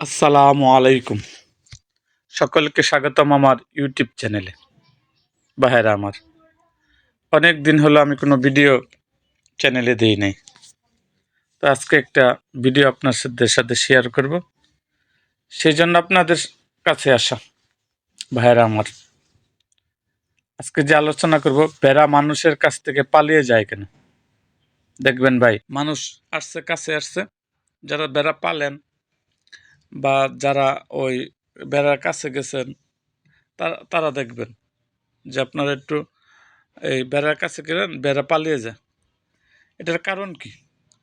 আসসালামু আলাইকুম। সকলকে স্বাগতম আমার ইউটিউব চ্যানেলে। বাহেরা আমার, অনেক দিন হলো আমি কোনো ভিডিও চ্যানেলে দিই নাই। তো আজকে একটা ভিডিও আপনার সাথে শেয়ার করব। সেই জন্য আপনাদের কাছে আসা ভাইয়েরা আমার। আজকে যে আলোচনা করব, বেড়া মানুষের কাছ থেকে পালিয়ে যায় কেন? দেখবেন ভাই, মানুষ আসছে, কাছে আসছে। যারা বেড়া পালেন বা যারা ওই বেড়ার কাছে গেছেন, তারা তারা দেখবেন যে আপনারা একটু এই বেড়ার কাছে গেলেন, বেড়া পালিয়ে যায়। এটার কারণ কি?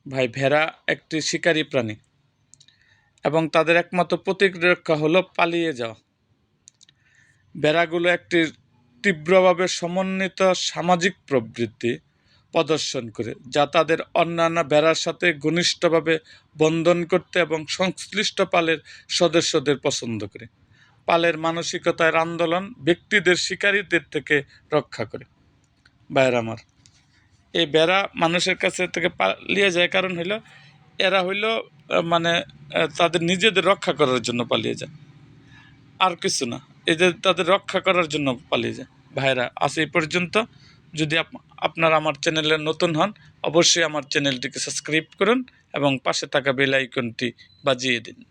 ভাই, ভেড়া একটি শিকারী প্রাণী এবং তাদের একমাত্র প্রতিরক্ষা হলো পালিয়ে যাওয়া। বেড়াগুলো একটি তীব্রভাবে সমন্বিত সামাজিক প্রবৃত্তি প্রদর্শন করে, যা তাদের অন্যান্য বেড়ার সাথে ঘনিষ্ঠভাবে বন্ধন করতে এবং সংশ্লিষ্ট পালের সদস্যদের পছন্দ করে। পালের মানসিকতার আন্দোলন ব্যক্তিদের শিকারীদের থেকে রক্ষা করে। আমার, এই বেড়া মানুষের কাছে থেকে পালিয়ে যায় কারণ হইল, এরা হইল মানে তাদের নিজেদের রক্ষা করার জন্য পালিয়ে যায়। আর কিছু না, এদের তাদের রক্ষা করার জন্য পালিয়ে যায়। ভাইরা আজ এই পর্যন্ত। যদি আপ- আপনারা আমার চ্যানেলে নতুন হন, অবশ্যই আমার চ্যানেলটিকে সাবস্ক্রাইব করুন এবং পাশে থাকা বেল আইকনটি বাজিয়ে দিন।